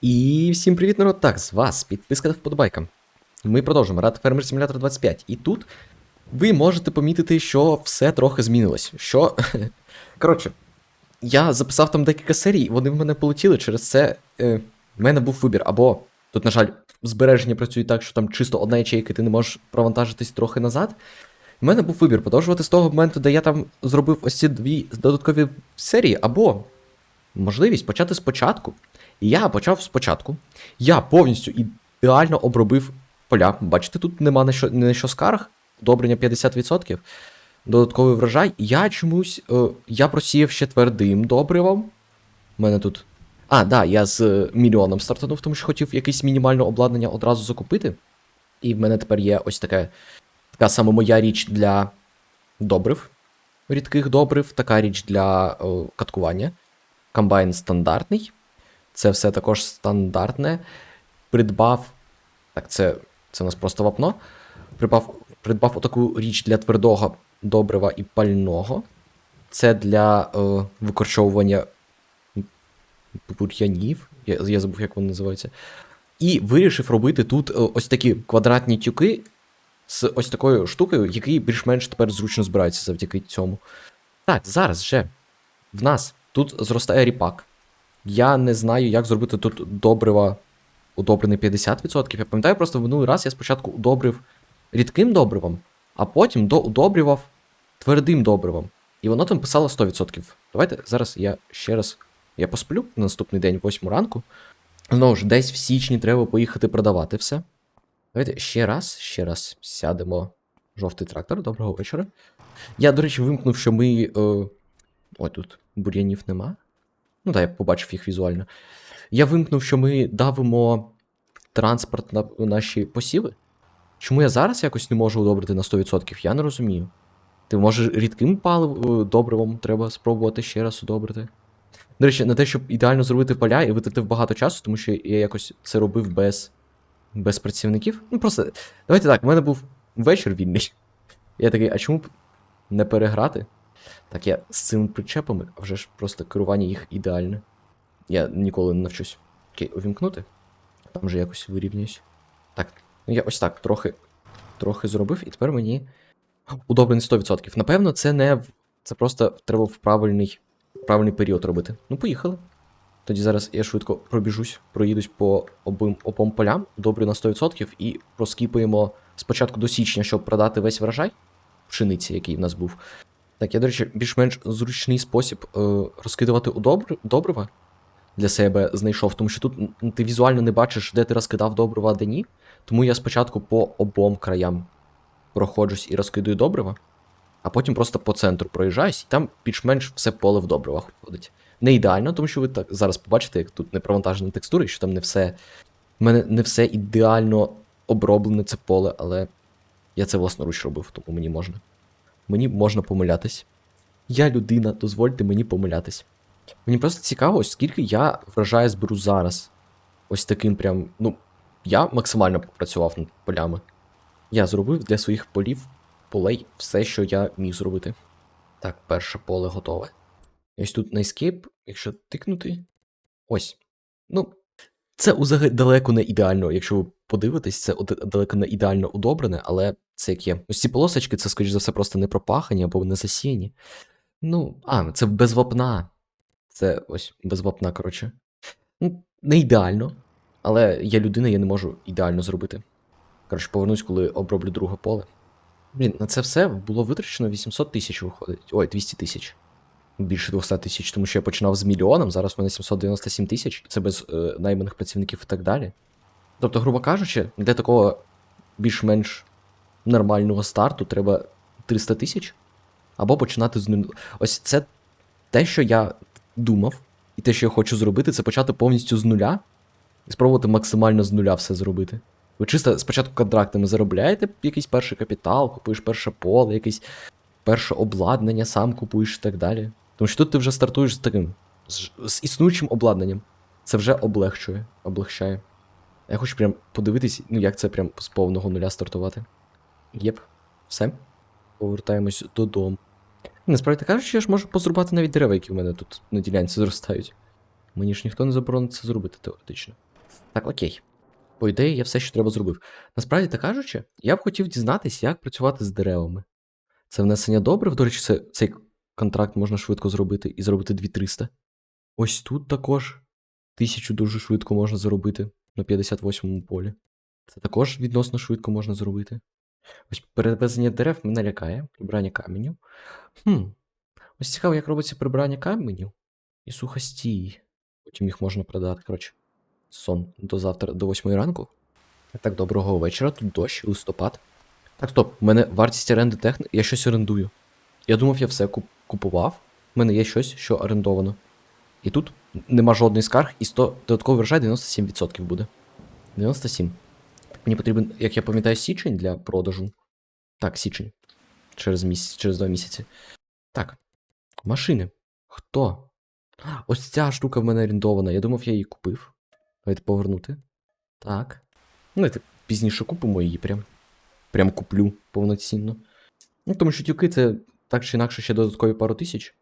І всім привіт, народ! Так, з вас підписка та вподобайка. Ми продовжимо Рад Фермер Simulator 25. І тут ви можете помітити, що все трохи змінилось. Що. Коротше, я записав там декілька серій, вони в мене полетіли, через це е, в мене був вибір. Або тут, на жаль, збереження працює так, що там чисто одна ячейка, ти не можеш провантажитись трохи назад. У мене був вибір продовжувати з того моменту, де я там зробив ось ці дві додаткові серії, або можливість почати спочатку. І я почав спочатку. Я повністю ідеально обробив поля. Бачите, тут нема на що, на що скарг. Добрення 50%. Додатковий врожай. Я чомусь. Е, я просіяв ще твердим добривом. У мене тут. А, да, я з е, мільйоном стартанув, тому що хотів якесь мінімальне обладнання одразу закупити. І в мене тепер є ось таке. Така саме моя річ для добрив. Рідких добрив, така річ для о, каткування. Комбайн стандартний. Це все також стандартне. Придбав. Так, це, це у нас просто вапно. Придбав, придбав отаку річ для твердого добрива і пального. Це для е, викорчовування бур'янів. Я, я забув, як вони називаються. І вирішив робити тут е, ось такі квадратні тюки з ось такою штукою, який більш-менш тепер зручно збирається завдяки цьому. Так, зараз вже в нас тут зростає ріпак. Я не знаю, як зробити тут добрива удобрений 50%. Я пам'ятаю, просто в минулий раз я спочатку удобрив рідким добривом, а потім доудобрював твердим добривом. І воно там писало 100%. Давайте зараз я ще раз я посплю на наступний день, 8 ранку. Знову ж, десь в січні треба поїхати продавати все. Давайте ще раз, ще раз сядемо. Жовтий трактор, доброго вечора. Я, до речі, вимкнув, що ми. Е... Ой, тут бур'янів нема. Ну так, я побачив їх візуально. Я вимкнув, що ми давимо транспорт на наші посіви. Чому я зараз якось не можу удобрити на 100%? Я не розумію. Ти може рідким палив добривом треба спробувати ще раз удобрити. До речі, на те, щоб ідеально зробити поля і витратив багато часу, тому що я якось це робив без без працівників. Ну просто. Давайте так, в мене був вечір вільний. Я такий, а чому б не переграти? Так, я з цими причепами, а вже ж просто керування їх ідеальне. Я ніколи не навчусь. Окей, увімкнути. Там вже якось вирівнююсь. Так, ну я ось так трохи трохи зробив, і тепер мені. Удобрений 100%. Напевно, це не. Це просто треба в правильний, правильний період робити. Ну, поїхали. Тоді зараз я швидко пробіжусь, проїдусь по обом, обом полям, добрю на 100% і проскіпуємо спочатку до січня, щоб продати весь врожай пшениці, який в нас був. Так, я, до речі, більш-менш зручний спосіб е, розкидувати добр... добрива для себе знайшов, тому що тут ти візуально не бачиш, де ти розкидав добрива, а де ні. Тому я спочатку по обом краям проходжусь і розкидую добрива, а потім просто по центру проїжджаюсь, і там більш-менш все поле в добривах виходить. Не ідеально, тому що ви так зараз побачите, як тут непровантажені текстури, що там не все. У мене не все ідеально оброблене це поле, але я це власноруч робив, тому мені можна. Мені можна помилятись. Я людина, дозвольте мені помилятись. Мені просто цікаво, ось скільки я врожаю зберу зараз. Ось таким прям. Ну, я максимально попрацював над полями. Я зробив для своїх полів полей все, що я міг зробити. Так, перше поле готове. Ось тут на Escape, якщо тикнути. Ось. Ну, це взагалі далеко не ідеально, якщо ви подивитесь, це далеко не ідеально удобрене, але це як є. Ось ці полосочки, це, скоріш за все, просто не пропахані або не засіяні. Ну, а, це без вапна. Це ось без вапна, коротше. Ну, не ідеально, але я людина, я не можу ідеально зробити. Коротше, повернусь, коли оброблю друге поле. Блін, на це все було витрачено 800 тисяч виходить. Ой, 200 тисяч. Більше 200 тисяч, тому що я починав з мільйоном, зараз в мене 797 тисяч, це без е, найманих працівників і так далі. Тобто, грубо кажучи, для такого більш-менш нормального старту треба 300 тисяч, або починати з нуля. Ось це те, що я думав, і те, що я хочу зробити, це почати повністю з нуля і спробувати максимально з нуля все зробити. Ви чисто спочатку контрактами заробляєте якийсь перший капітал, купуєш перше поле, якесь перше обладнання, сам купуєш і так далі. Тому що тут ти вже стартуєш з таким, з, з існуючим обладнанням. Це вже облегчує, облегчає. Я хочу прям подивитись, ну як це прям з повного нуля стартувати. Єп, все. Повертаємось додому. Насправді кажучи, я ж можу позрубати навіть дерева, які в мене тут на ділянці зростають. Мені ж ніхто не заборонить це зробити теоретично. Так, окей. По ідеї, я все, що треба зробив. Насправді так кажучи, я б хотів дізнатися, як працювати з деревами. Це внесення добрив, до речі, це, цей контракт можна швидко зробити і зробити 2300. Ось тут також тисячу дуже швидко можна зробити на 58-му полі. Це також відносно швидко можна зробити. Ось перевезення дерев мене лякає, прибрання каменю. Хм. Ось цікаво, як робиться прибрання каменю і сухостій. Потім їх можна продати. Коротше, сон до завтра, до 8 ранку. Так, доброго вечора. Тут дощ, листопад. Так, стоп, у мене вартість оренди техніки. Я щось орендую. Я думав, я все куп- купував. У мене є щось, що орендовано. І тут нема жодної скарг, і 100 додатковий врожай 97% буде. 97. Мені потрібен, як я пам'ятаю, січень для продажу. Так, січень. Через місяць, через два місяці. Так. Машини. Хто? Ось ця штука в мене орендована. Я думав, я її купив. Давайте повернути. Так. Ну, давайте пізніше купимо її прям. Прям куплю повноцінно. Ну, тому що тюки це так чи інакше ще додаткові пару тисяч.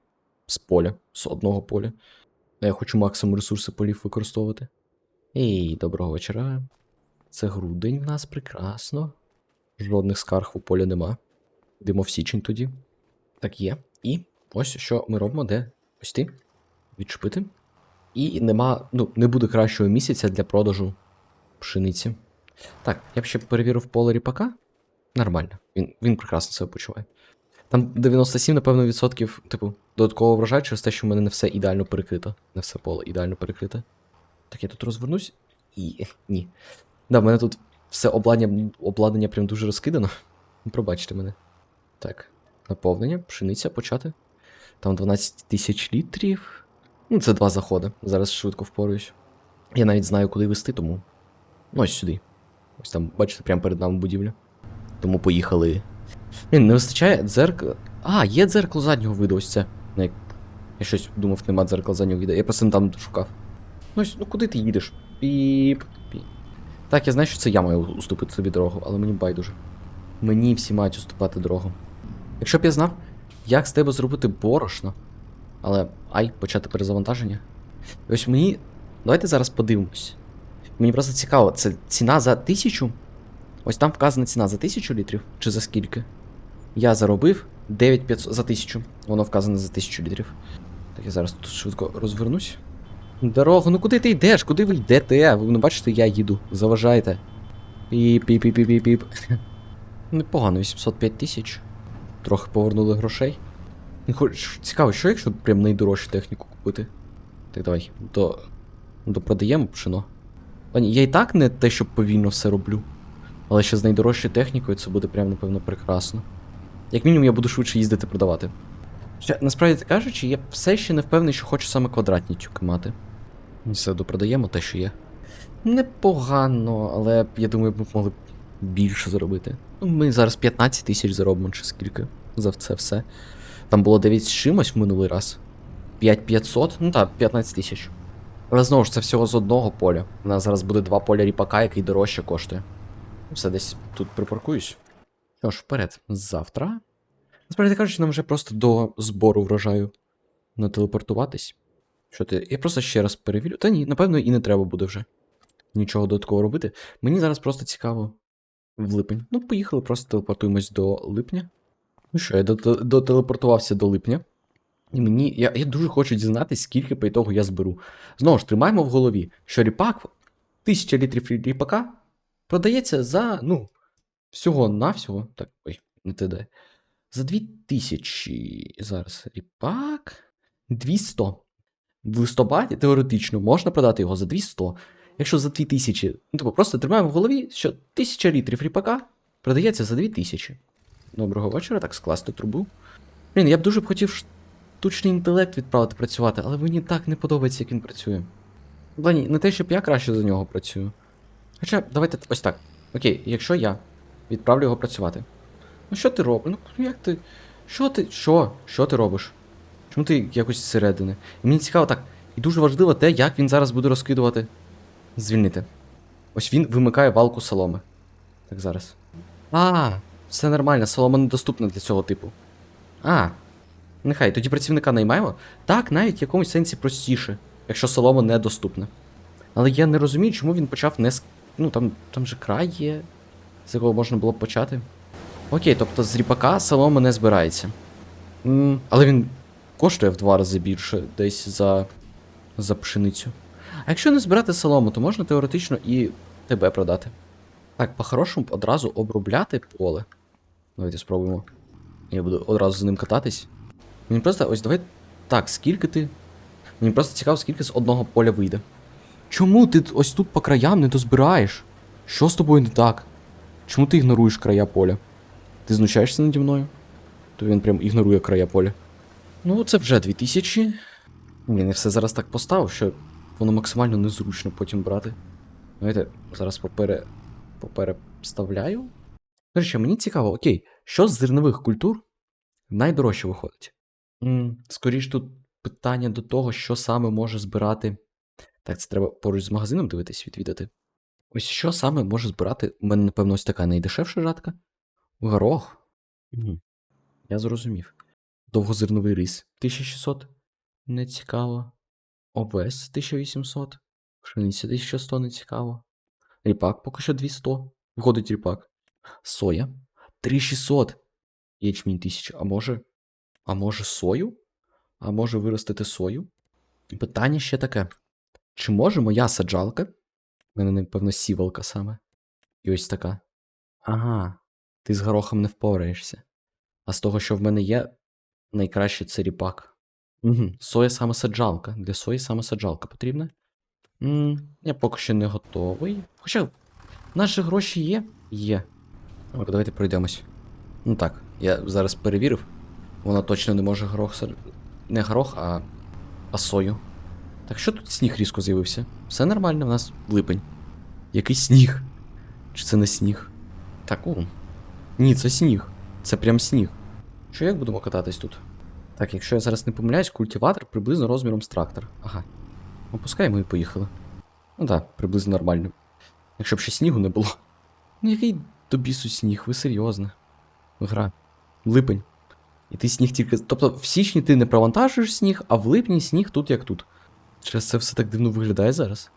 З поля, з одного поля. Я хочу максимум ресурси полів використовувати. Ей, доброго вечора. Це грудень в нас прекрасно. Жодних скарг у полі нема. Йдемо в січень тоді. Так є. І ось що ми робимо, де ось ти. Відчепити. І нема, ну, не буде кращого місяця для продажу пшениці. Так, я б ще перевірив поле ріпака. Нормально. Він, він прекрасно себе почуває. Там 97, напевно, відсотків, типу, додаткового врожаю через те, що в мене не все ідеально перекрито. Не все поле ідеально перекрите. Так, я тут розвернусь. І. Ні. Да, в мене тут все обладнання, обладнання прям дуже розкидано. Пробачте мене. Так. Наповнення, пшениця почати. Там 12 тисяч літрів. Ну, це два заходи. Зараз швидко впораюсь. Я навіть знаю, куди вести, тому. Ну, ось сюди. Ось там, бачите, прямо перед нами будівля. Тому поїхали. Блін, не вистачає дзеркала. А, є дзеркало заднього виду, ось це. Ну, Я щось думав, нема дзеркала заднього віду. Я просто там шукав. Ну, ось, ну куди ти їдеш? Піп. Так, я знаю, що це я маю уступити собі дорогу, але мені байдуже. Мені всі мають уступати дорогу. Якщо б я знав, як з тебе зробити борошно. Але. Ай, почати перезавантаження. Ось мені. Давайте зараз подивимось. Мені просто цікаво, це ціна за тисячу? Ось там вказана ціна за тисячу літрів чи за скільки? Я заробив 9500 за тисячу. Воно вказане за тисячу літрів. Так я зараз тут швидко розвернусь. Дорогу, ну куди ти йдеш? Куди ви йдете? Ви не бачите, я їду. Заважайте. піп піп піп піп піп Непогано, 805 тисяч. Трохи повернули грошей. Ну, Хоч цікаво, що якщо прям найдорожчу техніку купити? Так давай, до. Допродаємо пшено. Та ні, я і так не те, що повільно все роблю. Але ще з найдорожчою технікою це буде прям, напевно, прекрасно. Як мінімум, я буду швидше їздити продавати. Ще, насправді кажучи, я все ще не впевнений, що хочу саме квадратні тюки мати. Все допродаємо те, що є. Непогано, але я думаю, ми б могли більше заробити. Ну, ми зараз 15 тисяч заробимо, чи скільки за це все. Там було 9 з чимось в минулий раз. 5500, ну так, 15 тисяч. Але знову ж це всього з одного поля. У нас зараз буде два поля ріпака, який дорожче коштує. Все десь тут припаркуюсь. Що ж, вперед, завтра. Насправді кажучи, нам вже просто до збору врожаю нателепортуватись. Що ти? Я просто ще раз перевірю. Та ні, напевно, і не треба буде вже нічого додатково робити. Мені зараз просто цікаво в липень. Ну, поїхали, просто телепортуємось до липня. Ну що, я дотелепортувався до липня. І мені. Я, я дуже хочу дізнатися, скільки по ітогу я зберу. Знову ж, тримаємо в голові, що ріпак, 1000 літрів ріпака продається за, ну, всього-навсього. Так, ой, не те де. За 2000. Зараз ріпак. 200. В листопаді теоретично можна продати його за 200. Якщо за 2000. Ну, типу, просто тримаємо в голові, що 1000 літрів ріпака продається за 2000. Доброго вечора, так скласти трубу. Блін, я б дуже б хотів штучний інтелект відправити працювати, але мені так не подобається, як він працює. Та ні, не те, щоб я краще за нього працюю. Хоча, давайте ось так. Окей, якщо я відправлю його працювати. Ну що ти робиш? Ну як ти. Що ти. Що? Що ти робиш? Чому ти якось зсередини? І мені цікаво так. І дуже важливо те, як він зараз буде розкидувати. Звільнити. Ось він вимикає валку соломи. Так зараз. А, все нормально, солома недоступна для цього типу. А. Нехай, тоді працівника наймаємо. Так, навіть в якомусь сенсі простіше, якщо солома недоступна. Але я не розумію, чому він почав не з. Ну там, там же край є, з якого можна було б почати. Окей, тобто з ріпака солома не збирається. М, але він коштує в два рази більше десь за, за пшеницю. А якщо не збирати солому, то можна теоретично і тебе продати. Так, по-хорошому одразу обробляти поле. Давайте спробуємо. Я буду одразу з ним кататись. Мені просто ось давай. Так, скільки ти. Мені просто цікаво, скільки з одного поля вийде. Чому ти ось тут по краям не дозбираєш? Що з тобою не так? Чому ти ігноруєш края поля? Ти знущаєшся наді мною? То він прям ігнорує края поля. Ну, це вже 2000. Блін, я все зараз так поставив, що воно максимально незручно потім брати. Давайте зараз попере... попереставляю. До речі, мені цікаво, окей, що з зернових культур найдорожче виходить? м скоріш тут питання до того, що саме може збирати. Так, це треба поруч з магазином дивитись, відвідати. Ось що саме може збирати. У мене, напевно, ось така найдешевша жатка. Горох. Угу. Я зрозумів. Довгозерновий рис 1600. Не цікаво. Овес 1800. Пшениця 1100 не цікаво. Ріпак поки що 200. Виходить ріпак. Соя 3600. Ячмінь 1000. А може. А може сою? А може виростити сою? Питання ще таке. Чи може моя саджалка? У мене, напевно, сівалка саме. І ось така. Ага, ти з горохом не впораєшся. А з того, що в мене є, найкраще це ріпак. Угу. Соя саме саджалка. Для сої саме саджалка потрібна. м я поки що не готовий. Хоча наші гроші є? Є. Добре, давайте пройдемось. Ну так, я зараз перевірив. Вона точно не може горох сад... Не горох, а. а сою. Так що тут сніг різко з'явився? Все нормально, в нас липень. Який сніг? Чи це не сніг? Так, о. Ні, це сніг. Це прям сніг. Що як будемо кататись тут? Так, якщо я зараз не помиляюсь, культиватор приблизно розміром з трактор. Ага. Опускаємо і поїхали. Ну так, приблизно нормально. Якщо б ще снігу не було. Ну який до бісу сніг, ви серйозно. Гра. Липень. І ти сніг тільки. Тобто в січні ти не провантажуєш сніг, а в липні сніг тут як тут. Через це все так дивно виглядає зараз.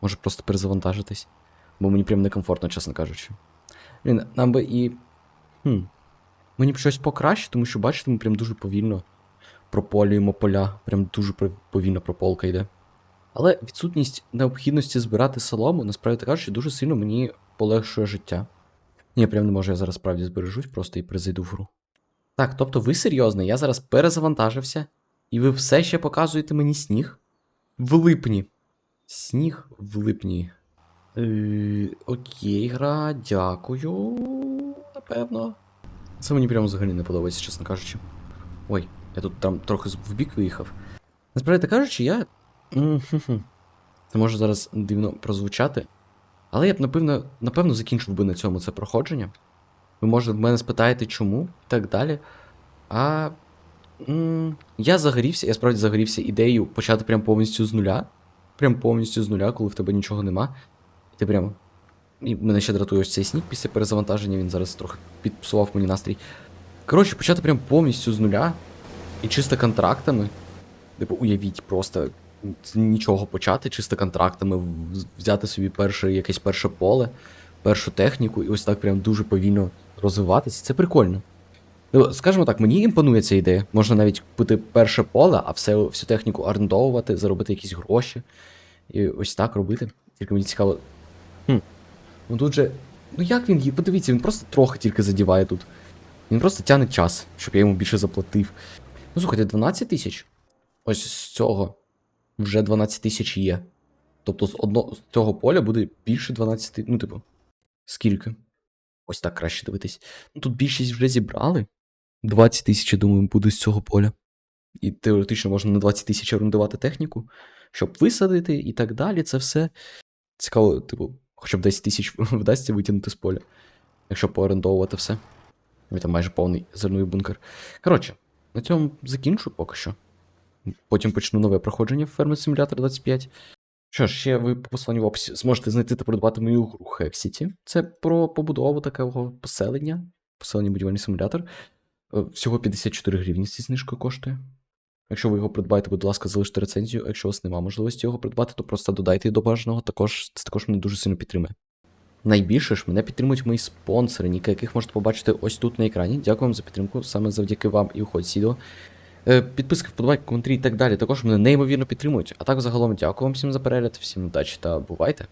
Може просто перезавантажитись. Бо мені прям некомфортно, чесно кажучи. Блін, нам би і. Хм. Мені б щось покраще, тому що, бачите, ми прям дуже повільно прополюємо поля. Прям дуже повільно прополка йде. Але відсутність необхідності збирати солому, насправді кажучи, дуже сильно мені полегшує життя. Ні, прям не можу, я зараз справді збережусь просто і перезайду в гру. Так, тобто ви серйозно, я зараз перезавантажився, і ви все ще показуєте мені сніг? В липні. Сніг в липні. Е, окей, гра, дякую. Напевно. Це мені прямо взагалі не подобається, чесно кажучи. Ой, я тут там трохи з- вбік виїхав. Насправді кажучи, я. Це може зараз дивно прозвучати. Але я б, напевно, напевно, закінчив би на цьому це проходження. Ви може в мене спитаєте, чому і так далі. А. я загорівся, я справді загорівся ідеєю почати прям повністю з нуля. Прям повністю з нуля, коли в тебе нічого нема. І ти прямо. І мене ще дратує ось цей сніг після перезавантаження, він зараз трохи підпсував мені настрій. Коротше, почати прям повністю з нуля. І чисто контрактами. Типу, уявіть, просто нічого почати, чисто контрактами, взяти собі перше, якесь перше поле, першу техніку, і ось так прям дуже повільно розвиватися. Це прикольно. Ну, скажімо так, мені імпонує ця ідея. Можна навіть купити перше поле, а все, всю техніку орендовувати, заробити якісь гроші. І ось так робити. Тільки мені цікаво. Ну тут же. Ну як він її? Подивіться, він просто трохи тільки задіває тут. Він просто тягне час, щоб я йому більше заплатив. Ну, слухайте, 12 тисяч. Ось з цього вже 12 тисяч є. Тобто з одного з цього поля буде більше 12. Ну, типу, скільки? Ось так краще дивитись. Ну тут більшість вже зібрали. 20 тисяч, думаю, буде з цього поля. І теоретично можна на 20 тисяч орендувати техніку, щоб висадити і так далі. Це все. Цікаво, типу, хоча б 10 тисяч вдасться витягнути з поля, якщо поорендовувати все. І там майже повний зерновий бункер. Коротше, на цьому закінчу поки що. Потім почну нове проходження в Farming Simulator 25. Що ж, ще ви по посиланню в описі зможете знайти та придбати мою гру Hexity. Це про побудову такого поселення. Поселення будівельний симулятор. Е, Всього 54 гривні зі знижкою коштує. Якщо ви його придбаєте, будь ласка, залиште рецензію. Якщо у вас немає можливості його придбати, то просто додайте до бажаного. Також це також мене дуже сильно підтримує. Найбільше ж мене підтримують мої спонсори, ніки яких можете побачити ось тут на екрані. Дякую вам за підтримку, саме завдяки вам і уходь з відео. Е, Підписки, вподобайки, коментарі і так далі. Також мене неймовірно підтримують. А так загалом дякую вам всім за перегляд, всім удачі та бувайте!